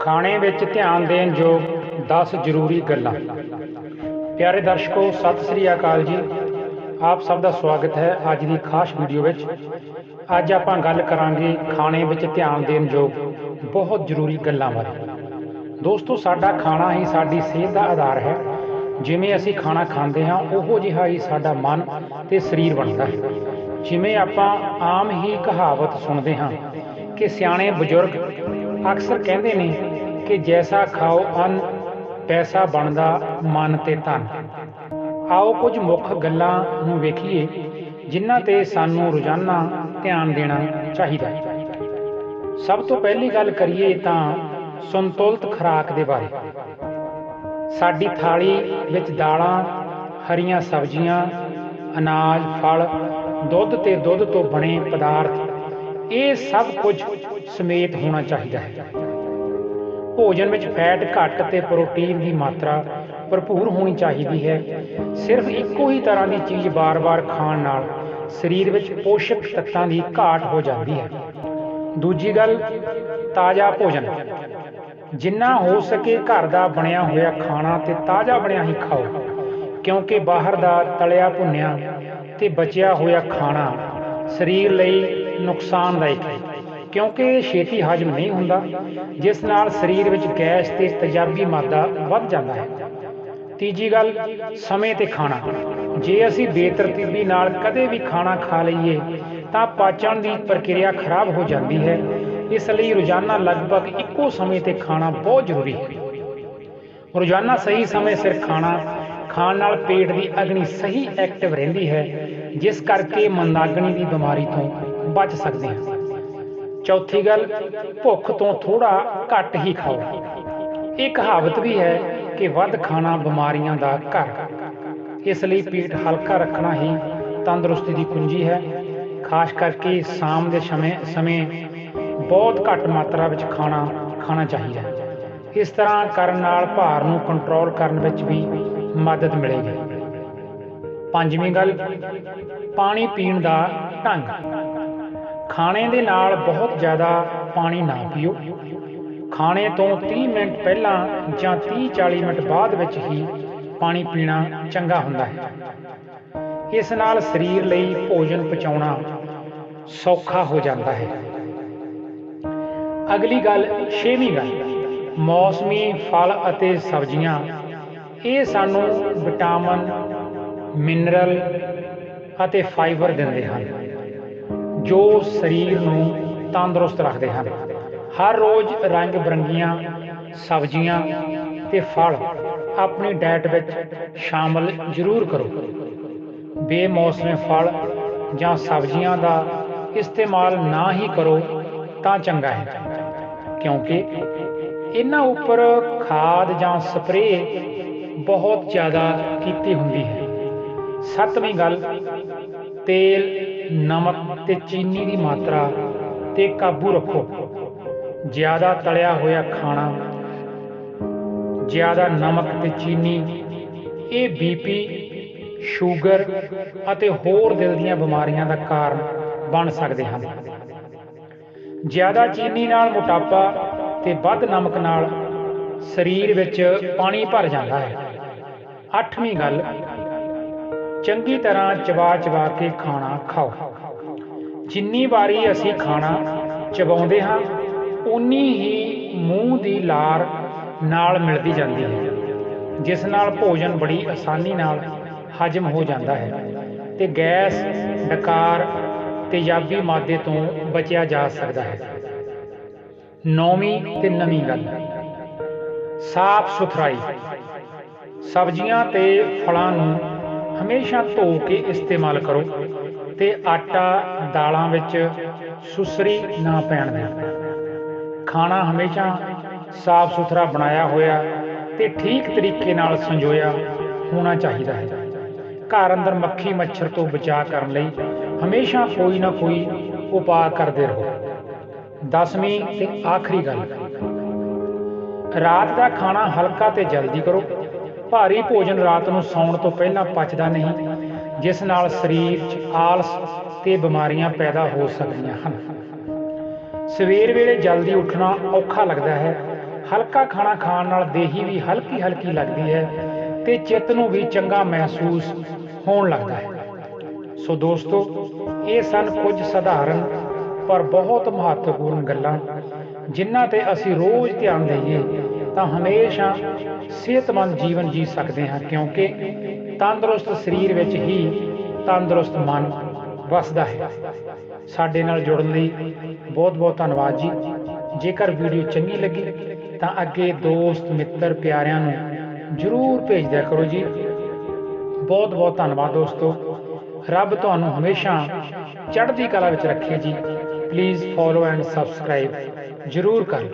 ਖਾਣੇ ਵਿੱਚ ਧਿਆਨ ਦੇਣ ਯੋਗ 10 ਜ਼ਰੂਰੀ ਗੱਲਾਂ। ਪਿਆਰੇ ਦਰਸ਼ਕੋ, ਸਤਿ ਸ੍ਰੀ ਅਕਾਲ ਜੀ। ਆਪ ਸਭ ਦਾ ਸਵਾਗਤ ਹੈ ਅੱਜ ਦੀ ਖਾਸ ਵੀਡੀਓ ਵਿੱਚ। ਅੱਜ ਆਪਾਂ ਗੱਲ ਕਰਾਂਗੇ ਖਾਣੇ ਵਿੱਚ ਧਿਆਨ ਦੇਣ ਯੋਗ ਬਹੁਤ ਜ਼ਰੂਰੀ ਗੱਲਾਂ ਬਾਰੇ। ਦੋਸਤੋ, ਸਾਡਾ ਖਾਣਾ ਹੀ ਸਾਡੀ ਸਿਹਤ ਦਾ ਆਧਾਰ ਹੈ। ਜਿਵੇਂ ਅਸੀਂ ਖਾਣਾ ਖਾਂਦੇ ਹਾਂ, ਉਹੋ ਜਿਹਾ ਹੀ ਸਾਡਾ ਮਨ ਤੇ ਸਰੀਰ ਬਣਦਾ ਹੈ। ਜਿਵੇਂ ਆਪਾਂ ਆਮ ਹੀ ਕਹਾਵਤ ਸੁਣਦੇ ਹਾਂ ਕਿ ਸਿਆਣੇ ਬਜ਼ੁਰਗ ਅਕਸਰ ਕਹਿੰਦੇ ਨੇ ਕਿ ਜੈਸਾ ਖਾਓ ਅੰਨ, ਪੈਸਾ ਬਣਦਾ ਮਨ ਤੇ ਧਨ। ਆਓ ਕੁਝ ਮੁੱਖ ਗੱਲਾਂ ਨੂੰ ਵੇਖੀਏ, ਜਿਨ੍ਹਾਂ ਤੇ ਸਾਨੂੰ ਰੋਜ਼ਾਨਾ ਧਿਆਨ ਦੇਣਾ ਚਾਹੀਦਾ ਹੈ। ਸਭ ਤੋਂ ਪਹਿਲੀ ਗੱਲ ਕਰੀਏ ਤਾਂ ਸੰਤੁਲਿਤ ਖੁਰਾਕ ਦੇ ਬਾਰੇ। ਸਾਡੀ ਥਾਲੀ ਵਿੱਚ ਦਾਲਾਂ, ਹਰੀਆਂ ਸਬਜ਼ੀਆਂ, ਅਨਾਜ, ਫਲ, ਦੁੱਧ ਤੇ ਦੁੱਧ ਤੋਂ ਬਣੇ ਪਦਾਰਥ, ਇਹ ਸਭ ਕੁਝ ਸਮੇਤ ਹੋਣਾ ਚਾਹੀਦਾ ਹੈ। ਭੋਜਨ ਵਿੱਚ ਫੈਟ ਘੱਟ ਤੇ ਪ੍ਰੋਟੀਨ ਦੀ ਮਾਤਰਾ ਭਰਪੂਰ ਹੋਣੀ ਚਾਹੀਦੀ ਹੈ। ਸਿਰਫ ਇੱਕੋ ਹੀ ਤਰ੍ਹਾਂ ਦੀ ਚੀਜ਼ ਬਾਰ-ਬਾਰ ਖਾਣ ਨਾਲ ਸਰੀਰ ਵਿੱਚ ਪੋਸ਼ਕ ਤੱਤਾਂ ਦੀ ਘਾਟ ਹੋ ਜਾਂਦੀ ਹੈ। ਦੂਜੀ ਗੱਲ, ਤਾਜ਼ਾ ਭੋਜਨ। ਜਿੰਨਾ ਹੋ ਸਕੇ ਘਰ ਦਾ ਬਣਿਆ ਹੋਇਆ ਖਾਣਾ ਤੇ ਤਾਜ਼ਾ ਬਣਿਆ ਹੀ ਖਾਓ, ਕਿਉਂਕਿ ਬਾਹਰ ਦਾ ਤਲਿਆ ਭੁੰਨਿਆ ਤੇ ਬਚਿਆ ਹੋਇਆ ਖਾਣਾ ਸਰੀਰ ਲਈ ਨੁਕਸਾਨਦਾਇਕ ਹੈ। ਕਿਉਂਕਿ ਛੇਤੀ ਹਜਮ ਨਹੀਂ ਹੁੰਦਾ, ਜਿਸ ਨਾਲ ਸਰੀਰ ਵਿੱਚ ਗੈਸ ਤੇ ਤੇਜ਼ਾਬੀ ਮਾਦਾ ਵੱਧ ਜਾਂਦਾ ਹੈ। ਤੀਜੀ ਗੱਲ, ਸਮੇਂ ਤੇ ਖਾਣਾ। ਜੇ ਅਸੀਂ ਬੇਤਰਤੀਬੀ ਨਾਲ ਕਦੇ ਵੀ ਖਾਣਾ ਖਾ ਲਈਏ, ਤਾਂ ਪਾਚਨ ਦੀ ਪ੍ਰਕਿਰਿਆ ਖਰਾਬ ਹੋ ਜਾਂਦੀ ਹੈ। ਇਸ ਲਈ ਰੋਜ਼ਾਨਾ ਲਗਭਗ ਇੱਕੋ ਸਮੇਂ ਤੇ ਖਾਣਾ ਬਹੁਤ ਜ਼ਰੂਰੀ ਹੈ। ਰੋਜ਼ਾਨਾ ਸਹੀ ਸਮੇਂ ਸਿਰ ਖਾਣਾ, ਖਾਣ ਨਾਲ ਪੇਟ ਦੀ ਅਗਨੀ ਸਹੀ ਐਕਟਿਵ ਰਹਿੰਦੀ ਹੈ, ਜਿਸ ਕਰਕੇ ਮੰਦਾਗਣੀ ਦੀ ਬਿਮਾਰੀ ਤੋਂ ਬਚ ਸਕਦੇ ਹਾਂ। ਚੌਥੀ ਗੱਲ, ਭੁੱਖ ਤੋਂ ਥੋੜਾ ਘੱਟ ਹੀ ਖਾਓ। ਇਹ ਕਹਾਵਤ ਵੀ ਹੈ ਕਿ ਵੱਧ ਖਾਣਾ ਬਿਮਾਰੀਆਂ ਦਾ ਘਰ। ਇਸ ਲਈ ਪੇਟ ਹਲਕਾ ਰੱਖਣਾ ਹੀ ਤੰਦਰੁਸਤੀ ਦੀ ਕੁੰਜੀ ਹੈ। ਖਾਸ ਕਰਕੇ ਸ਼ਾਮ ਦੇ ਸਮੇਂ ਸਮੇਂ ਬਹੁਤ ਘੱਟ ਮਾਤਰਾ ਵਿੱਚ ਖਾਣਾ ਖਾਣਾ ਚਾਹੀਦਾ ਹੈ। ਇਸ ਤਰ੍ਹਾਂ ਕਰਨ ਨਾਲ ਭਾਰ ਨੂੰ ਕੰਟਰੋਲ ਕਰਨ ਵਿੱਚ ਵੀ ਮਦਦ ਮਿਲੇਗੀ। ਪੰਜਵੀਂ ਗੱਲ, ਪਾਣੀ ਪੀਣ ਦਾ ਢੰਗ। ਖਾਣੇ ਦੇ ਨਾਲ ਬਹੁਤ ਜ਼ਿਆਦਾ ਪਾਣੀ ਨਾ ਪੀਓ। ਖਾਣੇ ਤੋਂ 30 ਮਿੰਟ ਪਹਿਲਾਂ ਜਾਂ 30-40 ਮਿੰਟ ਬਾਅਦ ਵਿੱਚ ਹੀ ਪਾਣੀ ਪੀਣਾ ਚੰਗਾ ਹੁੰਦਾ ਹੈ। ਇਸ ਨਾਲ ਸਰੀਰ ਲਈ ਭੋਜਨ ਪਚਾਉਣਾ ਸੌਖਾ ਹੋ ਜਾਂਦਾ ਹੈ। ਅਗਲੀ ਗੱਲ ਛੇਵੀਂ ਗੱਲ, ਮੌਸਮੀ ਫਲ ਅਤੇ ਸਬਜ਼ੀਆਂ। ਇਹ ਸਾਨੂੰ ਵਿਟਾਮਿਨ, ਮਿਨਰਲ ਅਤੇ ਫਾਈਬਰ ਦਿੰਦੇ ਹਨ। ਜੋ ਸਰੀਰ ਨੂੰ ਤੰਦਰੁਸਤ ਰੱਖਦੇ ਹਨ। ਹਰ ਰੋਜ਼ ਰੰਗ ਬਰੰਗੀਆਂ, ਸਬਜ਼ੀਆਂ ਤੇ ਫਲ ਆਪਣੀ ਡਾਈਟ ਵਿੱਚ ਸ਼ਾਮਲ ਜ਼ਰੂਰ ਕਰੋ। ਬੇਮੌਸਮੇ ਫਲ ਜਾਂ ਸਬਜ਼ੀਆਂ ਦਾ ਇਸਤੇਮਾਲ ਨਾ ਹੀ ਕਰੋ ਤਾਂ ਚੰਗਾ ਹੈ, ਕਿਉਂਕਿ ਇਹਨਾਂ ਉੱਪਰ ਖਾਦ ਜਾਂ ਸਪਰੇਅ ਬਹੁਤ ਜ਼ਿਆਦਾ ਕੀਤੀ ਹੁੰਦੀ ਹੈ। ਸੱਤਵੀਂ ਗੱਲ, ਤੇਲ, ਨਮਕ ਤੇ ਚੀਨੀ ਦੀ ਮਾਤਰਾ ਤੇ ਕਾਬੂ ਰੱਖੋ। ਜ਼ਿਆਦਾ ਤਲਿਆ ਹੋਇਆ ਖਾਣਾ, ਜ਼ਿਆਦਾ ਨਮਕ ਤੇ ਚੀਨੀ, ਇਹ ਬੀਪੀ ਸ਼ੂਗਰ ਅਤੇ ਹੋਰ ਦਿਲ ਦੀਆਂ ਬਿਮਾਰੀਆਂ ਦਾ ਕਾਰਨ ਬਣ ਸਕਦੇ ਹਨ। ਜ਼ਿਆਦਾ ਚੀਨੀ ਨਾਲ ਮੋਟਾਪਾ ਤੇ ਵੱਧ ਨਮਕ ਨਾਲ ਸਰੀਰ ਵਿੱਚ ਪਾਣੀ ਭਰ ਜਾਂਦਾ ਹੈ। ਅੱਠਵੀਂ ਗੱਲ, ਚੰਗੀ ਤਰ੍ਹਾਂ ਚਬਾ ਚਬਾ ਕੇ ਖਾਣਾ ਖਾਓ। ਜਿੰਨੀ ਵਾਰੀ ਅਸੀਂ ਖਾਣਾ ਚਬਾਉਂਦੇ ਹਾਂ ਉਨੀ ਹੀ ਮੂੰਹ ਦੀ ਲਾਰ ਨਾਲ ਮਿਲਦੀ ਜਾਂਦੀ ਹੈ, ਜਿਸ ਨਾਲ ਭੋਜਨ ਬੜੀ ਆਸਾਨੀ ਨਾਲ ਹਜਮ ਹੋ ਜਾਂਦਾ ਹੈ ਤੇ ਗੈਸ, ਡਕਾਰ ਤੇਜ਼ਾਬੀ ਮਾਦੇ ਤੋਂ ਬਚਿਆ ਜਾ ਸਕਦਾ ਹੈ। ਨੌਵੀਂ ਤੇ ਨਵੀਂ ਗੱਲ। ਸਾਫ਼ ਸੁਥਰਾਈ। ਸਬਜ਼ੀਆਂ ਤੇ ਫਲਾਂ ਨੂੰ ਹਮੇਸ਼ਾ ਧੋ ਕੇ ਇਸਤੇਮਾਲ ਕਰੋ। ਤੇ ਆਟਾ ਦਾਲਾਂ ਵਿੱਚ ਸੁਸਰੀ ਨਾ ਪੈਣ ਦਿਓ ਖਾਣਾ ਹਮੇਸ਼ਾ ਸਾਫ਼ ਸੁਥਰਾ ਬਣਾਇਆ ਹੋਇਆ ਤੇ ਠੀਕ ਤਰੀਕੇ ਨਾਲ ਸੰਜੋਇਆ ਹੋਣਾ ਚਾਹੀਦਾ ਹੈ। ਘਰ ਅੰਦਰ ਮੱਖੀ ਮੱਛਰ ਤੋਂ ਬਚਾਅ ਕਰਨ ਲਈ ਹਮੇਸ਼ਾ ਕੋਈ ਨਾ ਕੋਈ ਉਪਾਅ ਕਰਦੇ ਰਹੋ। ਦਸਵੀਂ ਤੇ ਆਖਰੀ ਗੱਲ। ਰਾਤ ਦਾ ਖਾਣਾ ਹਲਕਾ ਤੇ ਜਲਦੀ ਕਰੋ। ਭਾਰੀ ਭੋਜਨ ਰਾਤ ਨੂੰ ਸੌਣ ਤੋਂ ਪਹਿਲਾਂ ਪਚਦਾ ਨਹੀਂ। ਜਿਸ ਨਾਲ ਸਰੀਰ 'ਚ ਆਲਸ ਤੇ ਬਿਮਾਰੀਆਂ ਪੈਦਾ ਹੋ ਸਕਦੀਆਂ ਹਨ। ਸਵੇਰ ਵੇਲੇ ਜਲਦੀ ਉੱਠਣਾ ਔਖਾ ਲੱਗਦਾ ਹੈ। ਹਲਕਾ ਖਾਣਾ ਖਾਣ ਨਾਲ ਦੇਹੀ ਵੀ ਹਲਕੀ ਹਲਕੀ ਲੱਗਦੀ ਹੈ ਤੇ ਚਿੱਤ ਨੂੰ ਵੀ ਚੰਗਾ ਮਹਿਸੂਸ ਹੋਣ ਲੱਗਦਾ ਹੈ। ਸੋ ਦੋਸਤੋ, ਇਹ ਸਨ ਕੁਝ ਸਧਾਰਨ ਪਰ ਬਹੁਤ ਮਹੱਤਵਪੂਰਨ ਗੱਲਾਂ ਜਿਨ੍ਹਾਂ ਤੇ ਅਸੀਂ ਰੋਜ਼ ਧਿਆਨ ਦੇਈਏ ਤਾਂ ਹਮੇਸ਼ਾ ਸਿਹਤਮੰਦ ਜੀਵਨ ਜੀ ਸਕਦੇ ਹਾਂ ਕਿਉਂਕਿ ਤੰਦਰੁਸਤ ਸਰੀਰ ਵਿੱਚ ਹੀ ਤੰਦਰੁਸਤ ਮਨ ਵਸਦਾ ਹੈ। ਸਾਡੇ ਨਾਲ ਜੁੜਨ ਲਈ ਬਹੁਤ ਬਹੁਤ ਧੰਨਵਾਦ ਜੀ। ਜੇਕਰ ਵੀਡੀਓ ਚੰਗੀ ਲੱਗੀ ਤਾਂ ਅੱਗੇ ਦੋਸਤ, ਮਿੱਤਰ, ਪਿਆਰਿਆਂ ਨੂੰ ਜਰੂਰ ਭੇਜ ਦਿਆ ਕਰੋ ਜੀ। ਬਹੁਤ ਬਹੁਤ ਧੰਨਵਾਦ ਦੋਸਤੋ। ਰੱਬ ਤੁਹਾਨੂੰ ਹਮੇਸ਼ਾ ਚੜ੍ਹਦੀ ਕਲਾ ਵਿੱਚ ਰੱਖੇ ਜੀ। ਪਲੀਜ਼ ਫੋਲੋ ਐਂਡ ਸਬਸਕ੍ਰਾਈਬ ਜਰੂਰ ਕਰੋ